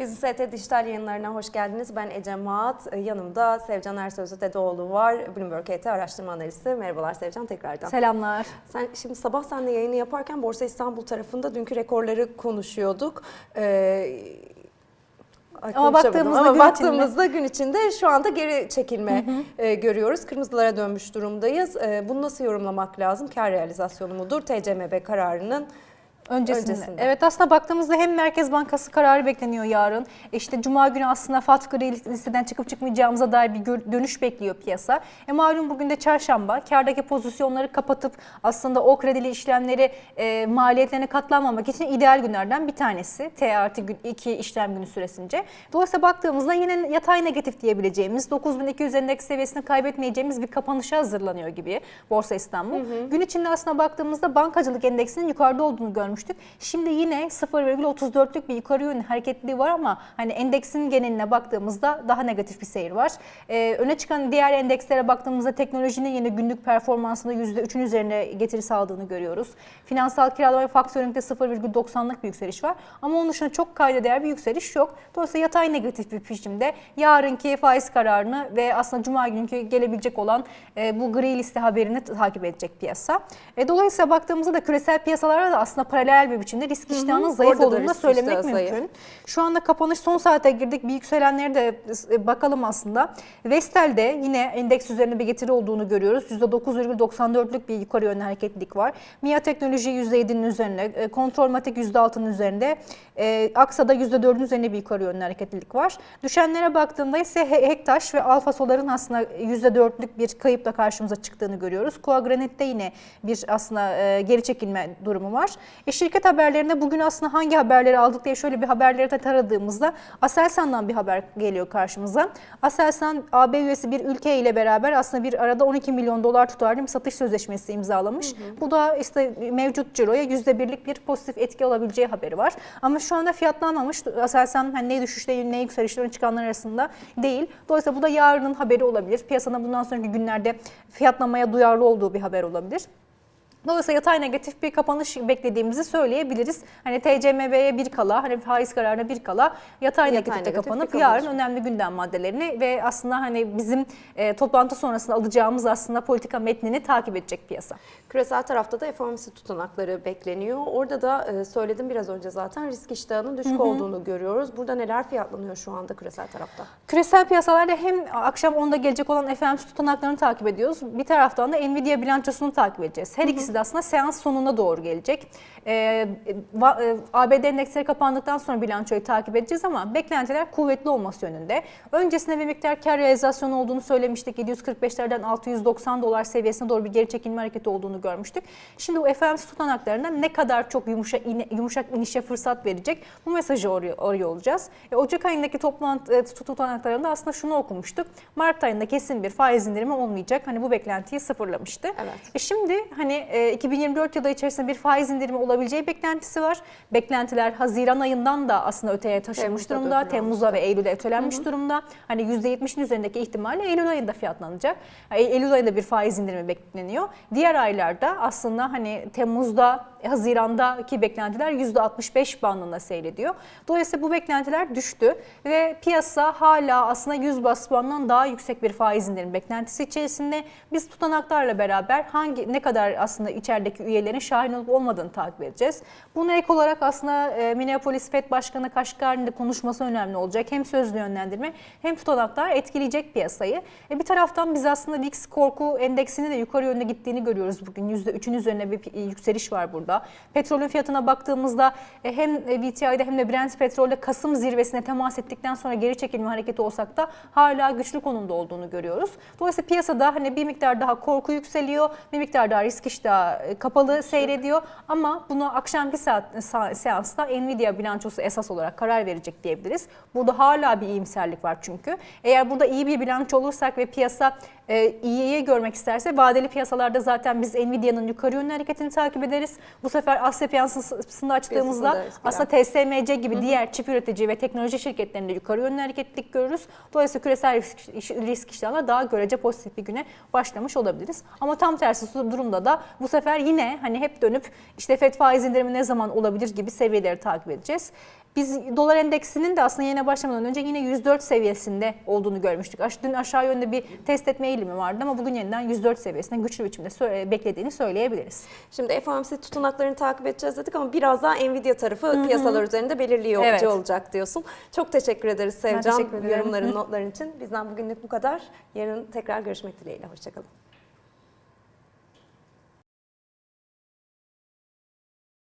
Business ET Dijital yayınlarına hoş geldiniz. Ben Ece Maat. Yanımda Sevcan Ersözlü Dedeoğlu var. Bloomberg ET araştırma analisti. Merhabalar Sevcan tekrardan. Selamlar. Sen şimdi sabah seninle yayını yaparken Borsa İstanbul tarafında dünkü rekorları konuşuyorduk. Ee, ay, Ama baktığımızda Ama gün baktığımızda gün içinde şu anda geri çekilme e, görüyoruz. Kırmızılara dönmüş durumdayız. E, bunu nasıl yorumlamak lazım? Kar realizasyonu mudur? TCMB kararının Öncesinde. Öncesinde. Evet aslında baktığımızda hem Merkez Bankası kararı bekleniyor yarın. İşte Cuma günü aslında gri listeden çıkıp çıkmayacağımıza dair bir dönüş bekliyor piyasa. E malum bugün de çarşamba. Kardaki pozisyonları kapatıp aslında o kredili işlemleri e, maliyetlerine katlanmamak için ideal günlerden bir tanesi. T artı gün- iki işlem günü süresince. Dolayısıyla baktığımızda yine yatay negatif diyebileceğimiz 9200 endeks seviyesini kaybetmeyeceğimiz bir kapanışa hazırlanıyor gibi Borsa İstanbul. Gün içinde aslında baktığımızda bankacılık endeksinin yukarıda olduğunu görmüştük. Şimdi yine 0,34'lük bir yukarı yönlü hareketliliği var ama hani endeksin geneline baktığımızda daha negatif bir seyir var. Ee, öne çıkan diğer endekslere baktığımızda teknolojinin yine günlük performansında %3'ün üzerine getiri sağladığını görüyoruz. Finansal kiralama ve faktöründe 0,90'lık bir yükseliş var. Ama onun dışında çok kayda değer bir yükseliş yok. Dolayısıyla yatay negatif bir biçimde yarınki faiz kararını ve aslında cuma günkü gelebilecek olan e, bu gri liste haberini takip edecek piyasa. E, dolayısıyla baktığımızda da küresel piyasalarda da aslında paralel bir biçimde risk iştahının zayıf olduğunu da söylemek iştahı zayıf. mümkün. Şu anda kapanış son saate girdik. Bir yükselenlere de e, bakalım aslında. Vestel'de yine endeks üzerine bir getiri olduğunu görüyoruz. %9,94'lük bir yukarı yönlü hareketlilik var. MIA Teknoloji %7'nin üzerinde, e, Kontrolmatik %6'nın üzerinde, e, Aksa'da %4'ün üzerinde bir yukarı yönlü hareketlilik var. Düşenlere baktığında ise He- Hektaş ve Alfa Solar'ın aslında %4'lük bir kayıpla karşımıza çıktığını görüyoruz. Coagranet'te yine bir aslında geri çekilme durumu var. E, şirket haberlerinde bugün aslında hangi haberleri aldık diye şöyle bir haberleri de taradığımızda Aselsan'dan bir haber geliyor karşımıza. Aselsan AB üyesi bir ülke ile beraber aslında bir arada 12 milyon dolar tutarlı bir satış sözleşmesi imzalamış. Bu da işte mevcut ciroya %1'lik bir pozitif etki olabileceği haberi var. Ama şu anda fiyatlanmamış. Aselsan hani ne düşüşte ne yükselişte öne çıkanlar arasında değil. Dolayısıyla bu da yarının haberi olabilir. Piyasanın bundan sonraki günlerde fiyatlamaya duyarlı olduğu bir haber olabilir. Dolayısıyla yatay negatif bir kapanış beklediğimizi söyleyebiliriz. Hani TCMB'ye bir kala, hani faiz kararına bir kala yatay, Yatay negatifte negatif kapanıp yarın önemli gündem maddelerini ve aslında hani bizim e, toplantı sonrasında alacağımız aslında politika metnini takip edecek piyasa. Küresel tarafta da FOMC tutanakları bekleniyor. Orada da e, söyledim biraz önce zaten risk iştahının düşük olduğunu görüyoruz. Burada neler fiyatlanıyor şu anda küresel tarafta? Küresel piyasalarda hem akşam 10'da gelecek olan FMC tutanaklarını takip ediyoruz. Bir taraftan da Nvidia bilançosunu takip edeceğiz. Her ikisi de aslında seans sonuna doğru gelecek. Ee, va- e, ABD endeksleri kapandıktan sonra bilançoyu takip edeceğiz ama beklentiler kuvvetli olması yönünde. Öncesinde bir miktar kar realizasyonu olduğunu söylemiştik. 745'lerden 690 dolar seviyesine doğru bir geri çekilme hareketi olduğunu görmüştük. Şimdi bu FMC tutanaklarında ne kadar çok yumuşak, yumuşak inişe fırsat verecek bu mesajı oraya, oraya olacağız. E, Ocak ayındaki toplantı e, tutanaklarında aslında şunu okumuştuk. Mart ayında kesin bir faiz indirimi olmayacak. Hani bu beklentiyi sıfırlamıştı. Evet. E şimdi hani e, 2024 yılı içerisinde bir faiz indirimi olabileceği beklentisi var. Beklentiler Haziran ayından da aslında öteye taşınmış Temmuz'da da durumda. Temmuz'a ve Eylül'e ötelenmiş durumda. Hani %70'in üzerindeki ihtimalle Eylül ayında fiyatlanacak. E, Eylül ayında bir faiz indirimi bekleniyor. Diğer aylarda aslında hani Temmuz'da, Haziran'daki beklentiler %65 bandında seyrediyor. Dolayısıyla bu beklentiler düştü ve piyasa hala aslında 100 bas puandan daha yüksek bir faiz indirimi beklentisi içerisinde. Biz tutanaklarla beraber hangi ne kadar aslında içerideki üyelerin şahin olup olmadığını takip edeceğiz. Buna ek olarak aslında e, Minneapolis Fed Başkanı Kaşgar'ın da konuşması önemli olacak. Hem sözlü yönlendirme hem tutanaklar etkileyecek piyasayı. E, bir taraftan biz aslında VIX korku endeksini de yukarı yönde gittiğini görüyoruz bugün. %3'ün üzerine bir yükseliş var burada. Petrolün fiyatına baktığımızda e, hem WTI'de hem de Brent petrolde Kasım zirvesine temas ettikten sonra geri çekilme hareketi olsak da hala güçlü konumda olduğunu görüyoruz. Dolayısıyla piyasada hani bir miktar daha korku yükseliyor, bir miktar daha risk iştahı e, kapalı seyrediyor ama bunu akşamki saat, sa- seansta Nvidia bilançosu esas olarak karar verecek diyebiliriz. Burada hala bir iyimserlik var çünkü. Eğer burada iyi bir bilanço olursak ve piyasa e, iyiye görmek isterse vadeli piyasalarda zaten biz Nvidia'nın yukarı yönlü hareketini takip ederiz. Bu sefer Asya piyasasında açtığımızda etkiler. aslında TSMC gibi diğer çip üretici ve teknoloji şirketlerinde yukarı yönlü hareketlilik görürüz. Dolayısıyla küresel risk, risk iştahına daha görece pozitif bir güne başlamış olabiliriz. Ama tam tersi durumda da bu sefer yine hani hep dönüp işte FED faiz indirimi ne zaman olabilir gibi seviyeleri takip edeceğiz. Biz dolar endeksinin de aslında yine başlamadan önce yine 104 seviyesinde olduğunu görmüştük. Dün aşağı yönde bir test etme eğilimi vardı ama bugün yeniden 104 seviyesinde güçlü biçimde sö- beklediğini söyleyebiliriz. Şimdi FOMC tutanaklarını takip edeceğiz dedik ama biraz daha Nvidia tarafı piyasalar üzerinde belirliyor Evet. olacak diyorsun. Çok teşekkür ederiz Sevcan teşekkür ederim. yorumların, notların için. Bizden bugünlük bu kadar. Yarın tekrar görüşmek dileğiyle. Hoşçakalın.